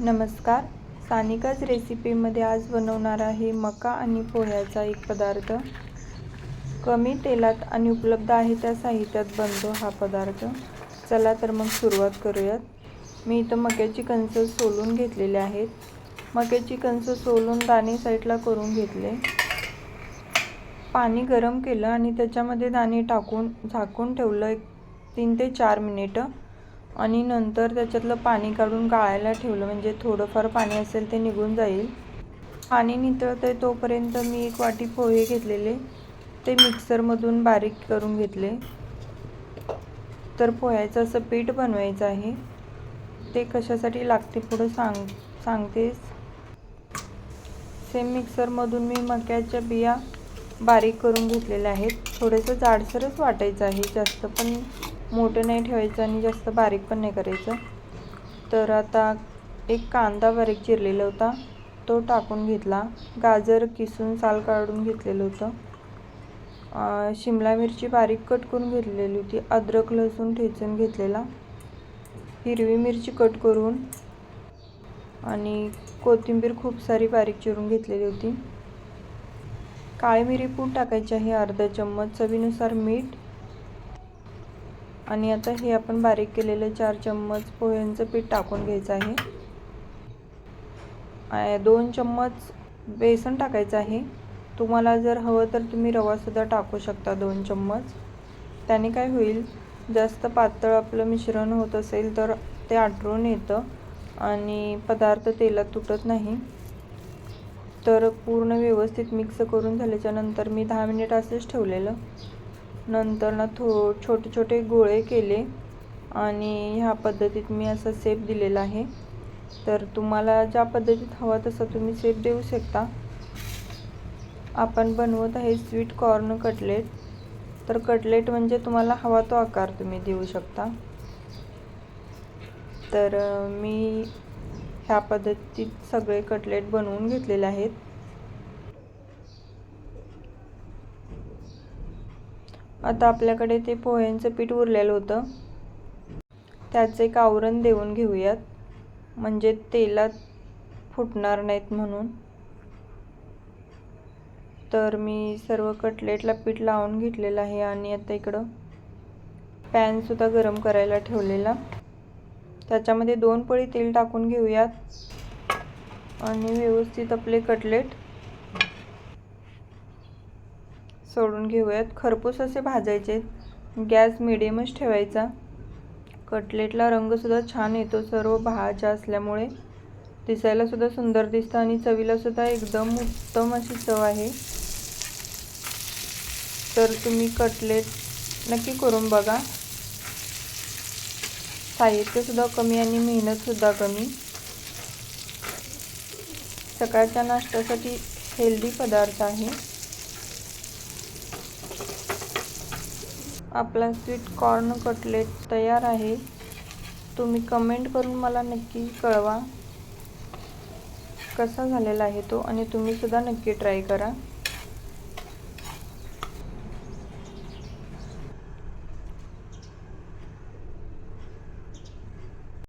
नमस्कार. सानिकाच रेसिपीमध्ये आज बनवणार आहे मका आणि पोह्याचा एक पदार्थ. कमी तेलात आणि उपलब्ध आहे त्या साहित्यात बनतो हा पदार्थ. चला तर मग सुरुवात करूयात. मी इथं मक्याची कणस सोलून घेतलेले आहेत. मक्याची कणसं सोलून दाणे साईडला करून घेतले. पाणी गरम केलं आणि त्याच्यामध्ये दाणे टाकून झाकून ठेवलं एक तीन ते चार मिनिटं. आणि नंतर त्याच्यातलं पाणी काढून गाळायला ठेवलं म्हणजे थोडंफार पाणी असेल ते निघून जाईल. पाणी नितळतं आहे तोपर्यंत मी एक वाटी पोहे घेतलेले ते मिक्सरमधून बारीक करून घेतले. तर पोह्याचं असं पीठ बनवायचं आहे. ते कशासाठी लागते पुढं सांग सांगतेस? सेम मिक्सरमधून मी मक्याच्या बिया बारीक करून घेतलेल्या आहेत. थोडंसं जाडसरच वाटायचं आहे जास्त पण मोठं नाही ठेवायचं आणि जास्त बारीक पण नाही करायचं. तर आता एक कांदा बारीक चिरलेला होता. तो टाकून घेतला. गाजर किसून साल काढून घेतलेलं होतं. शिमला मिरची बारीक कट करून घेतलेली होती. अद्रक लसूण ठेचून घेतलेला. हिरवी मिरची कट करून आणि कोथिंबीर खूप सारी बारीक चिरून घेतलेली होती. काळी मिरी पूड टाकायची आहे अर्धा चम्मच. चवीनुसार मीठ आणि आता हे आपण बारीक केलेले चार चम्मच पोह्यांचं पीठ टाकून घ्यायचं आहे. दोन चम्मच बेसन टाकायचं आहे. तुम्हाला जर हवं तर तुम्ही रवासुद्धा टाकू शकता दोन चम्मच. त्याने काय होईल जास्त पातळ आपलं मिश्रण होत असेल तर ते आटरून येतं आणि पदार्थ तेलात तुटत नाही. तर पूर्ण व्यवस्थित मिक्स करून झाल्याच्यानंतर मी दहा मिनिट असंच ठेवलेलं. नंतर ना थो छोटे छोटे गोळे केले. आणि ह्या पद्धतीत मी असा सेप दिलेला आहे. तर तुम्हाला ज्या पद्धतीत हवा तसा तुम्ही सेप देऊ शकता. आपण बनवत आहे स्वीट कॉर्न कटलेट तर कटलेट म्हणजे तुम्हाला हवा तो आकार तुम्ही देऊ शकता. तर मी ह्या पद्धतीत सगळे कटलेट बनवून घेतलेले आहेत. आता आपल्याकडे ते पोह्यांचं पीठ उरलेलं होतं. त्याचं एक आवरण देऊन घेऊयात. म्हणजे तेलात फुटणार नाहीत म्हणून. तर मी सर्व कटलेटला पीठ लावून घेतलेलं आहे आणि आता इकडं पॅनसुद्धा गरम करायला ठेवलेला. त्याच्यामध्ये दोन पळी तेल टाकून घेऊयात. आणि व्यवस्थित आपले कटलेट सोडून घेऊयात. खरपूस असे भाजायचे. गॅस मिडियमच ठेवायचा. कटलेटला रंगसुद्धा छान येतो सर्व भाज्या असल्यामुळे. दिसायलासुद्धा सुंदर दिसतं आणि चवीलासुद्धा एकदम उत्तम अशी चव आहे. तर तुम्ही कटलेट नक्की करून बघा. साहित्यसुद्धा कमी आणि मेहनतसुद्धा कमी. सकाळच्या नाश्त्यासाठी हेल्दी पदार्थ आहे. आपला स्वीट कॉर्न कटलेट तयार आहे. तुम्ही कमेंट करून मला नक्की कळवा. कसा झालेला आहे तो? आणि तुम्हीसुद्धा नक्की ट्राय करा.